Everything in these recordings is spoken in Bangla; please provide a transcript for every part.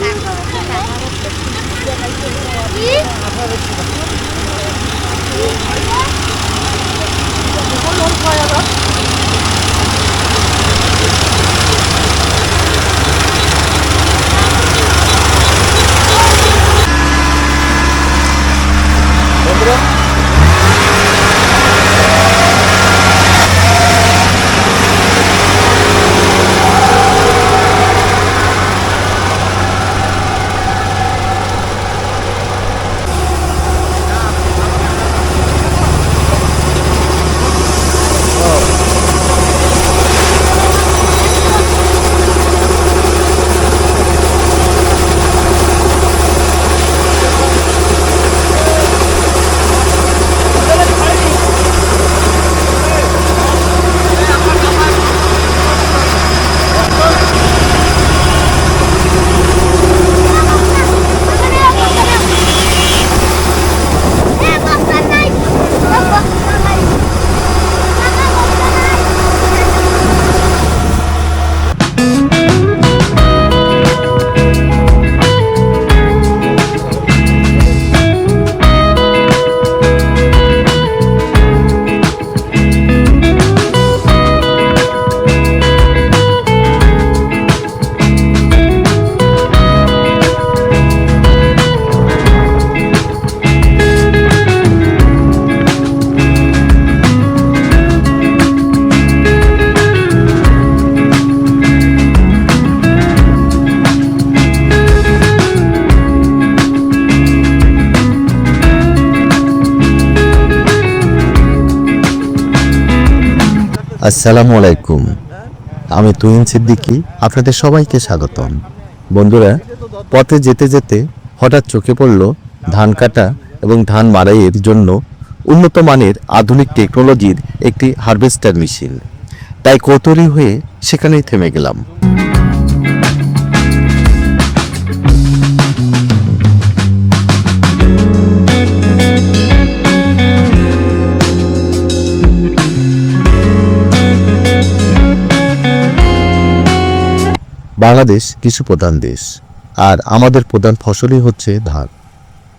কি আসসালামু আলাইকুম। আমি তুহিন সিদ্দিকি, আপনাদের সবাইকে স্বাগতম। বন্ধুরা, পথে যেতে যেতে হঠাৎ চোখে পড়ল ধান কাটা এবং ধান মারাইয়ের জন্য উন্নত মানের আধুনিক টেকনোলজির একটি হারভেস্টার মেশিন। তাই কৌতূহলী হয়ে সেখানেই থেমে গেলাম। বাংলাদেশ কৃষি প্রধান দেশ, আর আমাদের প্রধান ফসলই হচ্ছে ধান।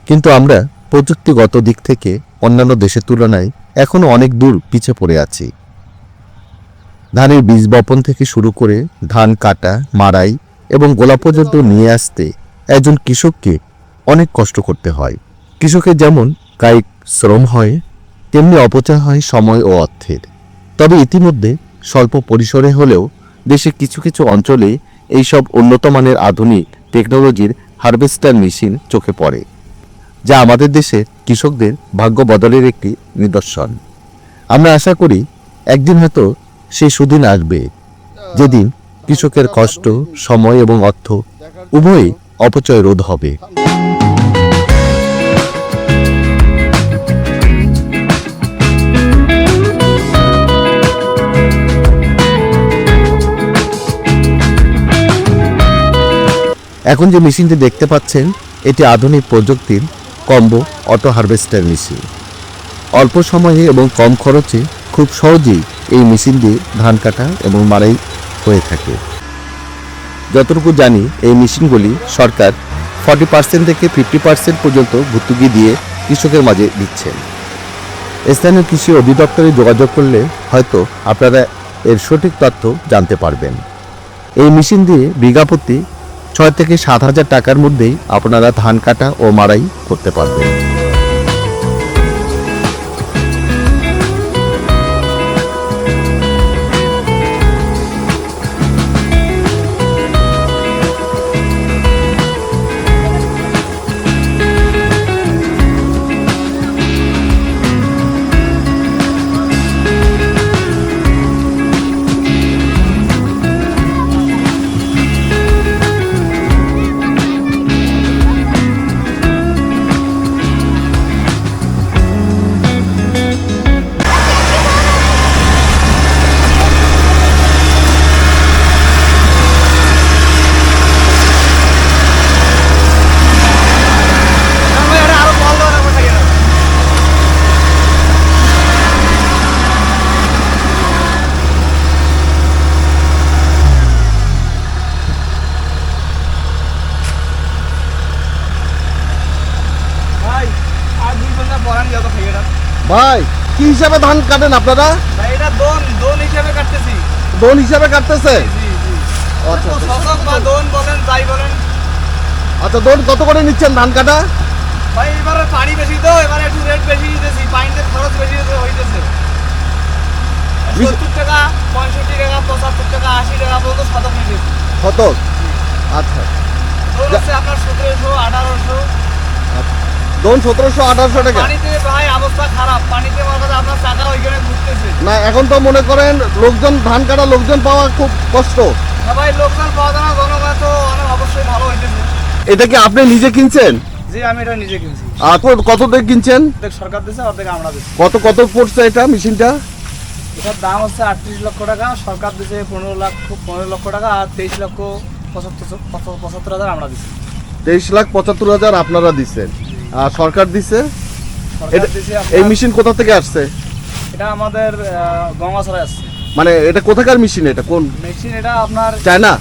কিন্তু আমরা প্রযুক্তিগত দিক থেকে অন্যান্য দেশের তুলনায় এখনও অনেক দূর পিছে পড়ে আছি। ধানের বীজ বপন থেকে শুরু করে ধান কাটা, মাড়াই এবং গোলা পর্যন্ত নিয়ে আসতে একজন কৃষককে অনেক কষ্ট করতে হয়। কৃষকের যেমন কায়িক শ্রম হয়, তেমনি অপচয় হয় সময় ও অর্থের। তবে ইতিমধ্যে স্বল্প পরিসরে হলেও দেশে কিছু কিছু অঞ্চলে এইসব উন্নত মানের আধুনিক টেকনোলজির হারভেস্টার মেশিন চোখে পড়ে, যা আমাদের দেশের কৃষকদের ভাগ্য বদলের একটি নিদর্শন। আমরা আশা করি একদিন হয়তো সেই সুদিন আসবে, যেদিন কৃষকের কষ্ট, সময় এবং অর্থ উভয়ই অপচয় রোধ হবে। এখন যে মেশিনটি দেখতে পাচ্ছেন, এটি আধুনিক প্রযুক্তির কম্বো অটো হারভেস্টার মেশিন। অল্প সময়ে এবং কম খরচে খুব সহজেই এই মেশিন দিয়ে ধান কাটা এবং মাড়াই হয়ে থাকে। যতটুকু জানি, এই মেশিনগুলি সরকার ফর্টি পার্সেন্ট থেকে ফিফটি পার্সেন্ট পর্যন্ত ভর্তুকি দিয়ে কৃষকের মাঝে দিচ্ছেন। স্থানীয় কৃষি অধিদপ্তরে যোগাযোগ করলে হয়তো আপনারা এর সঠিক তথ্য জানতে পারবেন। এই মেশিন দিয়ে বিঘা প্রতি ছয় থেকে সাত হাজার টাকার মধ্যেই আপনারা ধান কাটা ও মারাই করতে পারবেন। ভাই কি হিসাবে ধান কাটেন আপনারা? ভাই এটা দোন দোন হিসেবে কাটতেছি। দোন হিসাবে কাটতেছে? জি জি আচ্ছা আচ্ছা। শতক বা দোন বলেন যাই বলেন। আচ্ছা দোন কত করে নিচ্ছেন ধান কাটা? ভাই এবারে পানি বেশি তো এবারে একটু রেট বেশি দিতেছি পানিতে খরচ বেশি হইতেছে। সত্তর টাকা পঁয়ষট্টি টাকা পঁচাত্তর টাকা আশি টাকা পর্যন্ত শতক নিতেছি। শতক আচ্ছা। আপনার সতেরোশো আঠারোশো। দোন সতেরোশো আঠারোশো টাকা। পানিতে ভাই অবস্থা খারাপ। পানিতে আপনার চাকা ওইখানে ঘুরতেছে। না এখন তো মনে করেন লোকজন ধান কাটা লোকজন পাওয়া খুব কষ্ট। ভাই লোকজন পাওয়া না জনগণ তো অনেক অবশ্যই ভালো হইতেছে এটা কি আপনি নিজে কিনছেন? জি আমি এটা নিজে কিনছি। আর কত- কত দিয়ে কিনছেন? অর্ধেক সরকার দিচ্ছে অর্ধেক আমরা দিচ্ছি কত কত পড়ছে এটা মেশিনটা? এটার দাম হচ্ছে আটত্রিশ লক্ষ টাকা সরকার দিচ্ছে পনেরো লাখ পনেরো লক্ষ টাকা আর তেইশ লক্ষ পঁচাত্তর পঁচাত্তর- হাজার আমরা দিচ্ছি তেইশ লাখ পঁচাত্তর হাজার আপনারা দিচ্ছেন। সরকার দিচ্ছে এই মেশিন কোথা থেকে আসছে? এটা আমাদের গঙ্গাছড়ায় আসছে। মানে এটা কোথাকার মেশিন এটা? কোন মেশিন এটা আপনার চায়না?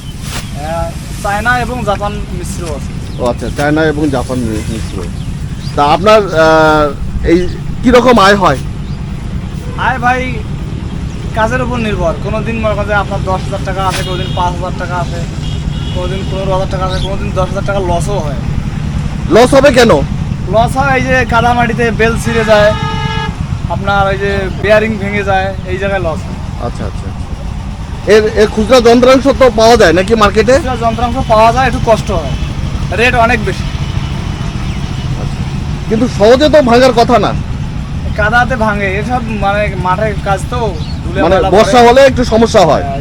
চায়না এবং জাপান মিশ্র আছে। ও আচ্ছা চায়না এবং জাপান মিশ্র। তা আপনার এই এই কীরকম আয় হয়? আয় ভাই কাজের উপর নির্ভর। কোনো দিন মনে করেন আপনার দশ হাজার টাকা আছে কোনো দিন পাঁচ হাজার টাকা আছে কোনো দিন পনেরো হাজার টাকা আছে কোনো দিন দশ হাজার টাকা লসও হয়। লস হবে কেন? লস হয় এই যে কাদামাটিতে বেল ছিঁড়ে যায় আপনার ওই যে বেয়ারিং ভেঙে যায় এই জায়গায় লস হয়। আচ্ছা আচ্ছা আচ্ছা। এর এর খুচরা যন্ত্রাংশ তো পাওয়া যায় নাকি মার্কেটে খুচরা যন্ত্রাংশ পাওয়া যায় একটু কষ্ট হয়। রেট অনেক বেশি। কিন্তু সহজে তো ভাঙার কথা না। কাদাতে ভাঙে এসব মানে মাঠের কাজ তো মানে বর্ষা হলে একটু সমস্যা হয়। হ্যাঁ,